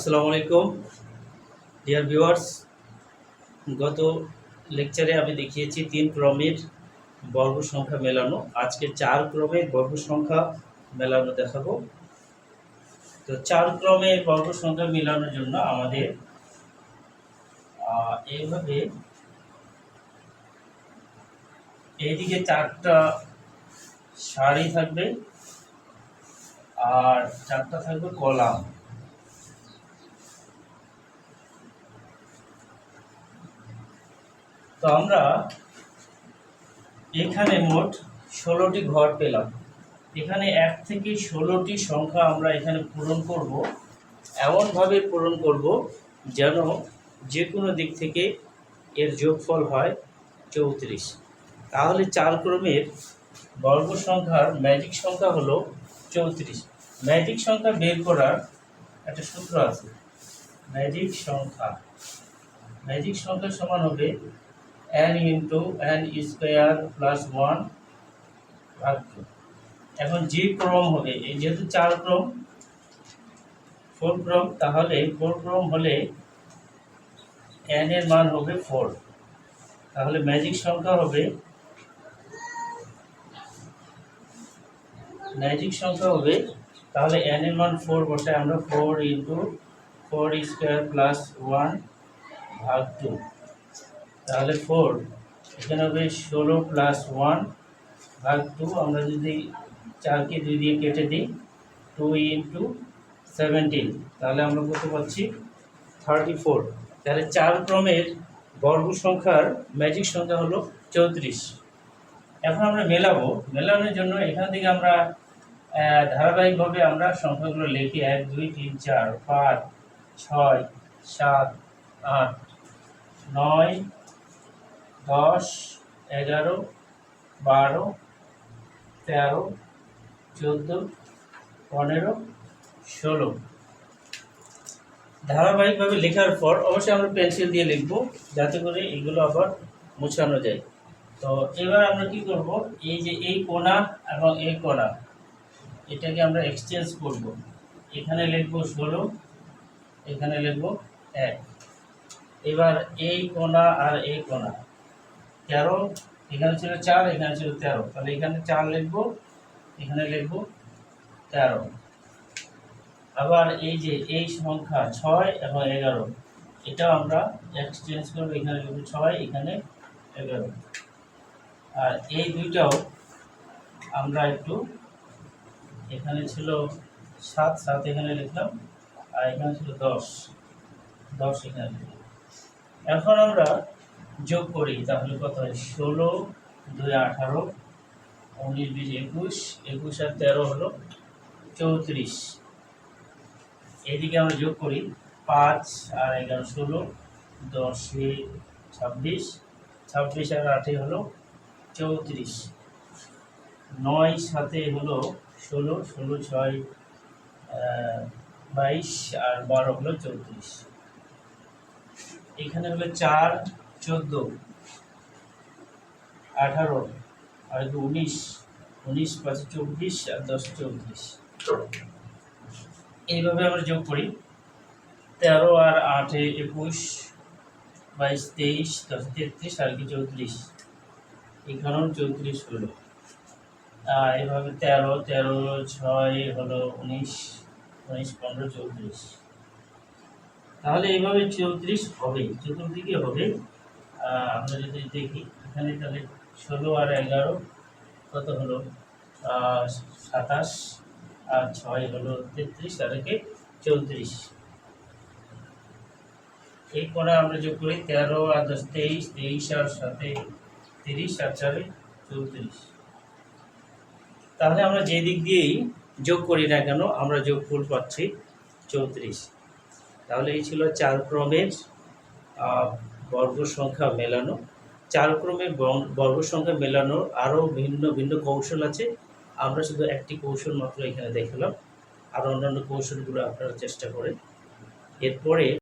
আসসালামু আলাইকুম। Dear viewers গত লেকচারে আমি দেখিয়েছি তিন ক্রমের বর্গ সংখ্যা মেলানো। আজকে চার ক্রমের বর্গ সংখ্যা মেলানো দেখাবো। তো চার ক্রমের বর্গ সংখ্যা মেলানোর জন্য আমাদের এইভাবে এইদিকে চারটা সারি থাকবে আর চারটা থাকবে কলাম। তো আমরা এখানে মোট ষোলোটি ঘর পেলাম। এখানে এক থেকে ষোলোটি সংখ্যা আমরা এখানে পূরণ করব। এমনভাবে পূরণ করব যেন যে কোনো দিক থেকে এর যোগফল হয় চৌত্রিশ। তাহলে চার ক্রমের বর্গ সংখ্যার ম্যাজিক সংখ্যা হলো চৌত্রিশ। ম্যাজিক সংখ্যা বের করার একটা সূত্র আছে। ম্যাজিক সংখ্যা। ম্যাজিক সংখ্যা সমান হবে n into N square plus one এখন যে ক্রম হবে, এই যেহেতু চার ক্রম ফোর ক্রম, তাহলে ফোর ক্রম হলে n এর মান হবে ফোর তাহলে ম্যাজিক সংখ্যা হবে ম্যাজিক সংখ্যা হবে, তাহলে n এর মান ফোর বসে আমরা four into four square plus one ভাগ টু তাহলে ফোর এখানে হবে ষোলো প্লাস ওয়ান ভাগ টু আমরা যদি চারকে দুই দিয়ে কেটে দিই টু ইন্টু সেভেন্টিন তাহলে আমরা কত পাচ্ছি থার্টি ফোর তাহলে চার ক্রমের বর্গ সংখ্যার ম্যাজিক সংখ্যা হলো চৌত্রিশ। এখন আমরা মেলাবো, মেলানোর জন্য এখান থেকে আমরা ধারাবাহিকভাবে আমরা সংখ্যাগুলো লিখি এক, দুই, তিন, চার, পাঁচ, ছয়, সাত, আট, নয় দশ, এগারো, বারো, তেরো, চোদ্দ, পনেরো, ষোলো। ধারাবাহিকভাবে লেখার পর অবশ্যই আমরা পেন্সিল দিয়ে লিখব, যাতে করে এগুলো আবার মোছানো যায়। তো এবার আমরা কি করব? এই যে এই কোণা এবং এই কোণা এটাকে আমরা এক্সচেঞ্জ করব। এখানে লিখব ষোলো, এখানে লিখব এক। এবার এই কোণা আর এই কোণা তেরো, এখানে ছিল চার, এখানে ছিল তেরো। তাহলে এখানে চার লিখব, এখানে লিখব তেরো। আবার এই যে এই সংখ্যা ছয় এবং এগারো, এটাও আমরা এক্সচেঞ্জ করব, এখানে লিখব ছয়, এখানে এগারো। আর এই দুইটাও আমরা একটু এখানে ছিল সাত সাত এখানে লিখলাম, আর এখানে ছিল দশ। দশ এখানে এখন আমরা যোগ করি, তাহলে কত হয়? ষোলো, দুই আঠারো, উনিশ, বিশ, একুশ একুশ আর তেরো হলো চৌত্রিশ। এদিকে আমরা যোগ করি, পাঁচ আর এগারো ষোলো, দশে ছাব্বিশ ছাব্বিশ আর আটে হলো চৌত্রিশ। নয় সাথে হলো ষোলো ষোলো ছয় বাইশ আর বারো হলো চৌত্রিশ। এখানে হলো চার চোদ্দ, আঠারো, আর উনিশ উনিশ পাঁচ চব্বিশ আর দশ চৌত্রিশ এইভাবে আমরা যোগ করি। তেরো আর আটে একুশ, বাইশ তেইশ, দশ তেত্রিশ, আর কি চৌত্রিশ। এখানেও চৌত্রিশ হলো। আর এইভাবে তেরো তেরো ছয় হলো উনিশ উনিশ পনেরো চৌত্রিশ। তাহলে এইভাবে চৌত্রিশ হবে, চতুর্দিকে হবে। আমরা যদি দেখি, এখানে তাহলে ষোলো আর এগারো, কত হলো? সাতাশ, আর ছয় হলো তেত্রিশ, আর একে চৌত্রিশ। এই করে আমরা যোগ করি তেরো, আর দশ, তেইশ তেইশ, আর সাথে তিরিশ, আর চারে চৌত্রিশ। তাহলে আমরা যে দিক দিয়েই যোগ করি না কেন, আমরা যোগ যোগফল পাচ্ছি চৌত্রিশ। তাহলে এই ছিল চার ক্রমের বর্গ সংখ্যা মেলানো চার ক্রমের বং- বর্গ সংখ্যা মেলানোর আরও ভিন্ন ভিন্ন কৌশল আছে। আমরা শুধু একটি কৌশল মাত্র এখানে দেখলাম। আর অন্যান্য কৌশলগুলো আপনারা চেষ্টা করেন। এরপরে